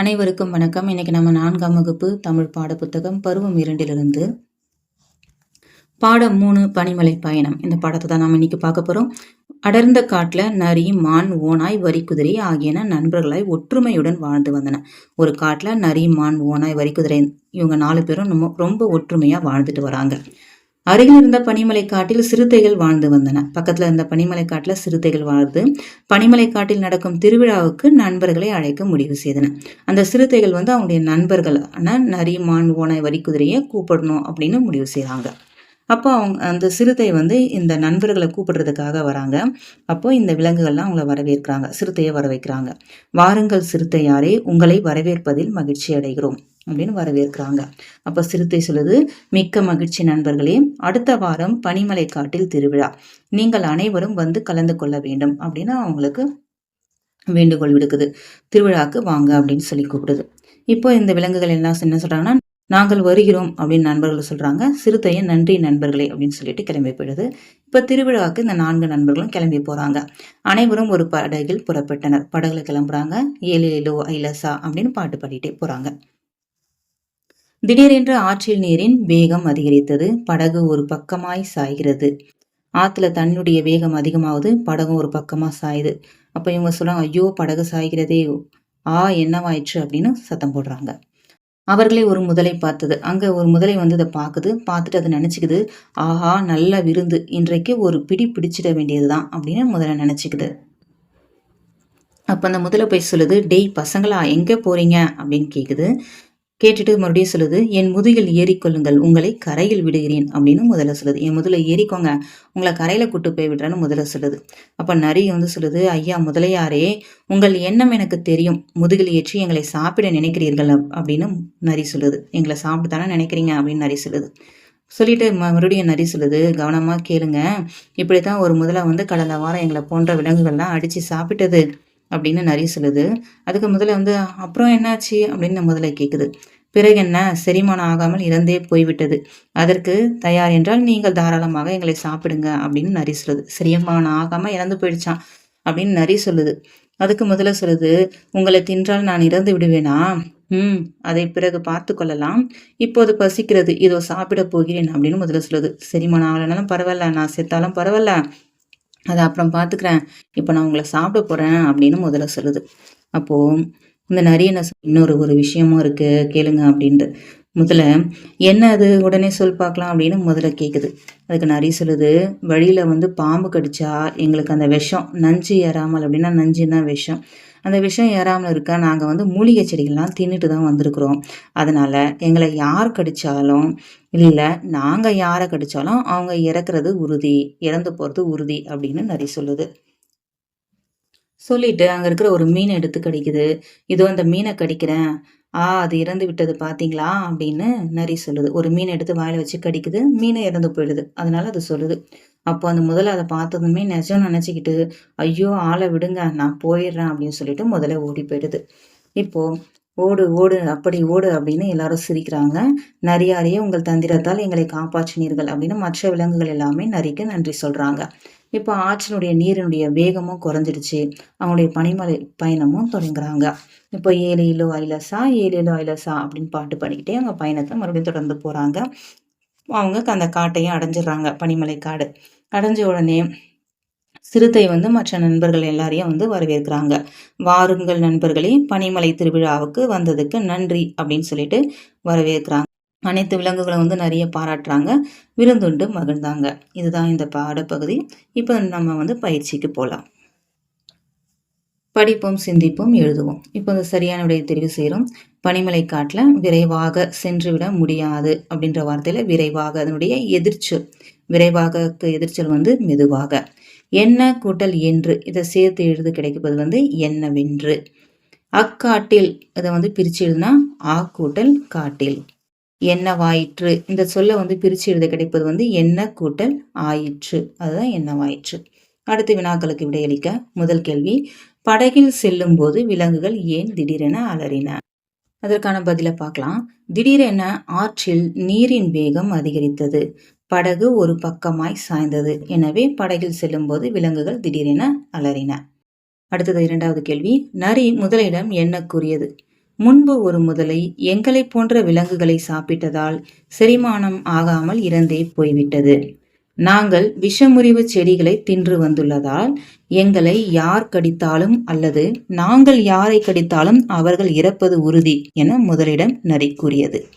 அனைவருக்கும் வணக்கம். இன்னைக்கு நம்ம நான்காம் வகுப்பு தமிழ் பாட புத்தகம் பருவம் இரண்டிலிருந்து பாடம் மூணு பனிமலை பயணம். இந்த பாடத்தை தான் நம்ம இன்னைக்கு பார்க்க போறோம். அடர்ந்த காட்டில் நரி மான் ஓனாய் வரிக்குதிரை ஆகியன நண்பர்களாய் ஒற்றுமையுடன் வாழ்ந்து வந்தன. ஒரு காட்டில் நரி மான் ஓனாய் வரிக்குதிரை இவங்க நாலு பேரும் ரொம்ப ஒற்றுமையாக வாழ்ந்துட்டு வராங்க. அருகில் இருந்த பனிமலை காட்டில் சிறுத்தைகள் வாழ்ந்து வந்தன. பக்கத்துல இருந்த பனிமலை காட்டுல சிறுத்தைகள் வாழ்ந்து பனிமலை காட்டில் நடக்கும் திருவிழாவுக்கு நண்பர்களை அழைக்க முடிவு செய்தன. அந்த சிறுத்தைகள் வந்து அவங்களுடைய நண்பர்களான நரி மான் ஓனை வரிக்குதிரையை கூப்பிடணும் அப்படின்னு முடிவு செய்கிறாங்க அப்போ அவங்க அந்த சிறுத்தை வந்து இந்த நண்பர்களை கூப்பிடுறதுக்காக வராங்க. அப்போ இந்த விலங்குகள்லாம் அவங்கள வரவேற்கிறாங்க சிறுத்தையை வர வைக்கிறாங்க வாருங்கள் சிறுத்தையாரே உங்களை வரவேற்பதில் மகிழ்ச்சி அடைகிறோம் அப்படின்னு வரவேற்கிறாங்க. அப்போ சிறுத்தை சொல்லுது மிக்க மகிழ்ச்சி நண்பர்களே அடுத்த வாரம் பனிமலை காட்டில் திருவிழா. நீங்கள் அனைவரும் வந்து கலந்து கொள்ள வேண்டும் அப்படின்னு அவங்களுக்கு வேண்டுகோள் விடுக்குது. திருவிழாக்கு வாங்க அப்படின்னு சொல்லி கூப்பிடுது. இப்போ இந்த விலங்குகள் எல்லாம் என்ன சொல்றாங்கன்னா நாங்கள் வருகிறோம் அப்படின்னு நண்பர்கள் சொல்றாங்க. சிறுத்தையும் நன்றி நண்பர்களே அப்படின்னு சொல்லிட்டு கிளம்பி போயிடுது. இப்ப திருவிழாவுக்கு இந்த நான்கு நண்பர்களும் கிளம்பி போறாங்க. அனைவரும் ஒரு படகில் புறப்பட்டனர். படகுல கிளம்புறாங்க. ஏழு ஏழோ ஐலசா அப்படின்னு பாட்டு பாடிட்டே போறாங்க. திடீரென்று ஆற்றில் நீரின் வேகம் அதிகரித்தது. படகு ஒரு பக்கமாய் சாய்கிறது. ஆத்துல தன்னுடைய வேகம் அதிகமாகுது படகும் ஒரு பக்கமா சாயுது. அப்ப இவங்க சொல்றாங்க ஐயோ படகு சாய்கிறதே ஆ என்னவாயிற்று? அப்படின்னு சத்தம் போடுறாங்க. அவர்களே ஒரு முதலை பார்த்தது. அங்க ஒரு முதலை வந்து அதை பார்க்குது. பார்த்துட்டு அதை நினைச்சுக்குது. ஆஹா நல்ல விருந்து. இன்றைக்கு ஒரு பிடி பிடிச்சிட வேண்டியதுதான் அப்படின்னு முதல்ல நினைச்சுக்குது. அப்போ அந்த முதலை போய் சொல்லுது டேய் பசங்களா எங்கே போறீங்க? அப்படின்னு கேட்குது கேட்டுட்டு மறுபடியும் சொல்லுது என் முதுகில் ஏறிக்கொள்ளுங்கள் உங்களை கரையில் விடுகிறேன் அப்படின்னு முதல்ல சொல்லுது. என் முதல்ல ஏறிக்கோங்க உங்களை கரையில் கூட்டு போய் விடுறேன்னு முதல்ல சொல்லுது. அப்போ நரி வந்து சொல்லுது ஐயா முதலையாரே உங்கள் எண்ணம் எனக்கு தெரியும். முதுகில் ஏற்றி எங்களை சாப்பிட நினைக்கிறீர்கள் அப்படின்னு நரி சொல்லுது. எங்களை சாப்பிட்டு தானே நினைக்கிறீங்க அப்படின்னு நரி சொல்லுது. சொல்லிட்டு மறுபடியும் நரி சொல்லுது கவனமாக கேளுங்க. இப்படித்தான் ஒரு முதல்ல வந்து கடந்த வாரம் எங்களை போன்ற விலங்குகள்லாம் அடித்து சாப்பிட்டது. அப்படின்னு நிறைய சொல்லுது. அதுக்கு முதல்ல வந்து அப்புறம் என்னாச்சு? அப்படின்னு முதல்ல கேட்குது பிறகு என்ன? செரிமானம் ஆகாமல் இறந்தே போய்விட்டது. அதற்கு தயார் என்றால் நீங்கள் தாராளமாக எங்களை சாப்பிடுங்க அப்படின்னு நரி சொல்லுது. செரிமானம் ஆகாமல் இறந்து போயிடுச்சான் அப்படின்னு நரி சொல்லுது. அதுக்கு முதல்ல சொல்லுது உங்களை தின்றால் நான் இறந்து விடுவேனா? ம் அதை பிறகு பார்த்து கொள்ளலாம். இப்போது பசிக்கிறது. இதோ சாப்பிட போகிறேன் அப்படின்னு முதல்ல சொல்லுது. செரிமானம் ஆகலைனாலும் பரவாயில்ல. நான் செத்தாலும் பரவாயில்ல. அதை அப்புறம் பார்த்துக்கிறேன் இப்போ நான் உங்களை சாப்பிட போகிறேன் அப்படின்னு முதல்ல சொல்லுது. அப்போது இந்த நிறைய இன்னொரு ஒரு விஷயமும் இருக்குது கேளுங்க அப்படின்ட்டு. முதல்ல என்ன அது? உடனே சொல் பார்க்கலாம் அப்படின்னு முதல்ல கேட்குது அதுக்கு நிறைய சொல்லுது வழியில் வந்து பாம்பு கடிச்சா எங்களுக்கு அந்த விஷம் நஞ்சு ஏறாமல் அப்படின்னா நஞ்சு தான் விஷம். அந்த விஷம் ஏறாமல் இருக்க நாங்கள் வந்து மூலிகை செடிகள்லாம் தின்னுட்டு தான் வந்திருக்கிறோம். அதனால் எங்களை யார் கடித்தாலும் இல்லை நாங்கள் யாரை கடித்தாலும் அவங்க இறக்குறது உறுதி இறந்து போகிறது உறுதி அப்படின்னு நிறைய சொல்லுது. சொல்லிட்டு அங்கே இருக்கிற ஒரு மீனை எடுத்து கடிக்குது. இதோ அந்த மீனை கடிக்கிறேன். ஆ அது இறந்து விட்டது பார்த்தீங்களா அப்படின்னு நரி சொல்லுது. ஒரு மீனை எடுத்து வாயில் வச்சு கடிக்குது. மீனை இறந்து போயிடுது. அதனால அது சொல்லுது. அப்போ அந்த முதல்ல அதை பார்த்ததுமே நிஜம் நினச்சிக்கிட்டு ஐயோ ஆளை விடுங்க நான் போயிடுறேன் அப்படின்னு சொல்லிட்டு முதல்ல ஓடி போயிடுது. இப்போ ஓடு ஓடு அப்படி ஓடு அப்படின்னு எல்லாரும் சிரிக்கிறாங்க. நரியாரையே உங்கள் தந்திரத்தால் எங்களை காப்பாற்றினீர்கள் அப்படின்னு மற்ற விலங்குகள் எல்லாமே நரிக்கு நன்றி சொல்கிறாங்க இப்போ ஆற்றினுடைய நீரினுடைய வேகமும் குறைஞ்சிடுச்சு. அவங்களுடைய பனிமலை பயணமும் தொடங்குறாங்க. இப்போ ஏழு இலோ ஐலசா ஏழு இலோ ஐலசா அப்படின்னு பாட்டு பண்ணிக்கிட்டே அவங்க பயணத்தை மறுபடியும் தொடர்ந்து போகிறாங்க அவங்க அந்த காட்டையும் அடைஞ்சிடுறாங்க. பனிமலை காடு. அடைஞ்ச உடனே சிறுத்தை வந்து மற்ற நண்பர்கள் எல்லாரையும் வந்து வரவேற்கிறாங்க. வாருங்கள் நண்பர்களே பனிமலை திருவிழாவுக்கு வந்ததுக்கு நன்றி அப்படின்னு சொல்லிட்டு வரவேற்கிறாங்க. அனைத்து விலங்குகளும் வந்து நிறைய பாராட்டுறாங்க. விருந்துண்டு மகிழ்ந்தாங்க. இதுதான் இந்த பாடப்பகுதி. இப்போ நம்ம வந்து பயிற்சிக்கு போகலாம் படிப்போம் சிந்திப்போம் எழுதுவோம். இப்போ அந்த சரியான விடையை தெரிவு செய்கிறோம். பனிமலை காட்டில் விரைவாக சென்றுவிட முடியாது அப்படின்ற வார்த்தையில் விரைவாக அதனுடைய எதிர்ச்சொல் விரைவாக எதிர்ச்சொல் வந்து மெதுவாக. என்ன கூட்டல் என்று இதை சேர்த்து எழுது கிடைப்பது வந்து என்னவென்று. அக்காட்டில் இதை வந்து பிரித்து எழுதுனா ஆ கூட்டல் காட்டில். என்னவாயிற்று இந்த சொல்ல வந்து பிரித்து எழுத கிடைப்பது வந்து என்ன கூட்டல் ஆயிற்று. அதுதான் என்னவாயிற்று அடுத்து வினாக்களுக்கு விடையளிக்க முதல் கேள்வி படகில் செல்லும் போது விலங்குகள் ஏன் திடீரென அலறின? அதற்கான பதிலை பார்க்கலாம். திடீரென ஆற்றில் நீரின் வேகம் அதிகரித்தது. படகு ஒரு பக்கமாய் சாய்ந்தது. எனவே படகில் செல்லும்போது விலங்குகள் திடீரென அலறின. அடுத்தது இரண்டாவது கேள்வி. நரி முதலிடம் என்ன கூறியது? முன்பு ஒரு முதலை எங்களைப் போன்ற விலங்குகளை சாப்பிட்டதால் செரிமானம் ஆகாமல் இறந்தே போய்விட்டது. நாங்கள் விஷமுறிவு செடிகளை தின்று வந்துள்ளதால் எங்களை யார் கடித்தாலும் அல்லது நாங்கள் யாரை கடித்தாலும் அவர்கள் இறப்பது உறுதி என முதலிடம் நரி கூறியது.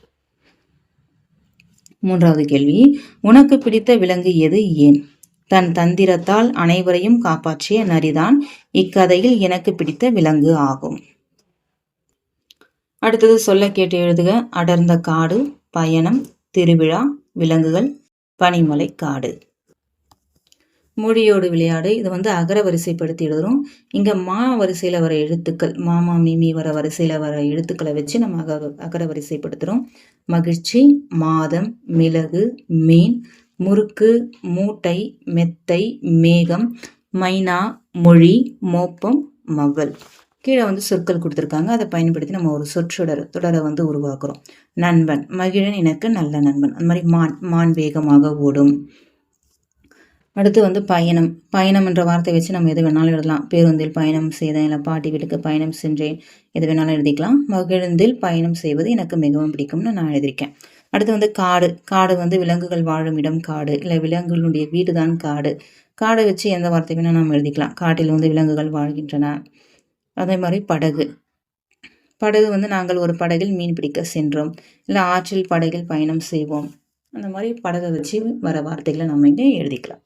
மூன்றாவது கேள்வி உனக்கு பிடித்த விலங்கு எது ஏன்? தன் தந்திரத்தால் அனைவரையும் காப்பாற்றிய நரிதான் இக்கதையில் எனக்கு பிடித்த விலங்கு ஆகும். அடுத்தது சொல்ல கேட்டு எழுதுக. அடர்ந்த காடு பயணம் திருவிழா விலங்குகள் பனிமலை காடு மொழியோடு விளையாடு. இது வந்து அகர வரிசைப்படுத்தி எழுதுறோம். இங்கே மா வரிசையில் வர எழுத்துக்கள் மாமா மிமி வர வரிசையில் வர எழுத்துக்களை வச்சு நம்ம அக அகர வரிசைப்படுத்துகிறோம் மகிழ்ச்சி மாதம் மிளகு மீன் முறுக்கு மூட்டை மெத்தை மேகம் மைனா மொழி மோப்பம் மவல். கீழே வந்து சொற்கள் கொடுத்துருக்காங்க. அதை பயன்படுத்தி நம்ம ஒரு சொற்றொடர் தொடரை வந்து உருவாக்குறோம். நண்பன் மகிழன் எனக்கு நல்ல நண்பன். அந்த மாதிரி மான் மான் வேகமாக ஓடும். அடுத்து வந்து பயணம். பயணம் என்ற வார்த்தை வச்சு நம்ம எது வேணாலும் எழுதலாம். பேருந்தில் பயணம் செய்தேன் இல்லை பாட்டி வீட்டுக்கு பயணம் சென்றேன் எது வேணாலும் எழுதிக்கலாம். மகிழ்ந்தில் பயணம் செய்வது எனக்கு மிகவும் பிடிக்கும்னு நான் எழுதியிருக்கேன். அடுத்து வந்து காடு. காடு வந்து விலங்குகள் வாழும் இடம் காடு. இல்லை விலங்குகளுடைய வீடு தான் காடு. காடை வச்சு எந்த வார்த்தை வேணால் நம்ம எழுதிக்கலாம். காட்டில் வந்து விலங்குகள் வாழ்கின்றன. அதே மாதிரி படகு. படகு வந்து நாங்கள் ஒரு படகில் மீன் பிடிக்க சென்றோம். இல்லை ஆற்றில் படகில் பயணம் செய்வோம். அந்த மாதிரி படகை வச்சு வர வார்த்தைகளை நம்ம இங்கே எழுதிக்கலாம்.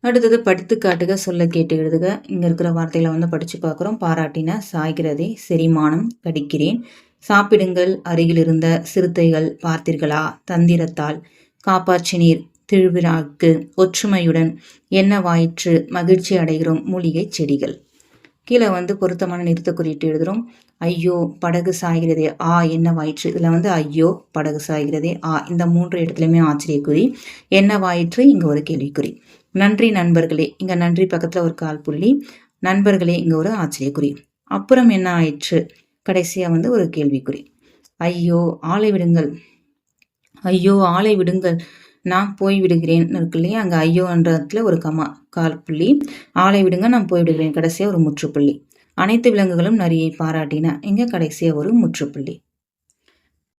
அடுத்தது படித்து காட்டுக சொல்ல கேட்டு எழுதுக. இங்கே இருக்கிற வார்த்தைகளை வந்து படித்து பார்க்குறோம். பாராட்டின சாய்கிறதே செரிமானம் கடிக்கிறேன். சாப்பிடுங்கள் அருகில் இருந்த சிறுத்தைகள் பார்த்தீர்களா? தந்திரத்தால் காப்பாற்றினீர் திருவிழாக்கு ஒற்றுமையுடன் என்ன வாயிற்று மகிழ்ச்சி அடைகிறோம்? மூலிகை செடிகள். கீழே வந்து பொருத்தமான நிறுத்த குறியீட்டு எழுதுகிறோம் ஐயோ படகு சாய்கிறதே ஆ என்னவாயிற்று இதில் வந்து ஐயோ படகு சாய்கிறதே ஆ இந்த மூன்று இடத்துலையுமே ஆச்சரியக்குறி. என்னவாயிற்று இங்கே ஒரு கேள்விக்குறி. நன்றி நண்பர்களே இங்கே நன்றி பக்கத்தில் ஒரு கால் புள்ளி. நண்பர்களே இங்கே ஒரு ஆச்சரியக்குறி. அப்புறம் என்ன ஆயிற்று? கடைசியாக வந்து ஒரு கேள்விக்குறி. ஐயோ ஆளை விடுங்கள். ஐயோ ஆளை விடுங்கள். நான் போய் விடுகிறேன் இருக்கு இல்லையா? அங்கே ஐயோன்றதுல ஒரு கமா கால் புள்ளி. ஆளை விடுங்க நான் போய் விடுகிறேன் கடைசியாக ஒரு முற்றுப்புள்ளி. அனைத்து விலங்குகளும் நரியை பாராட்டின. இங்கே கடைசியாக ஒரு முற்றுப்புள்ளி.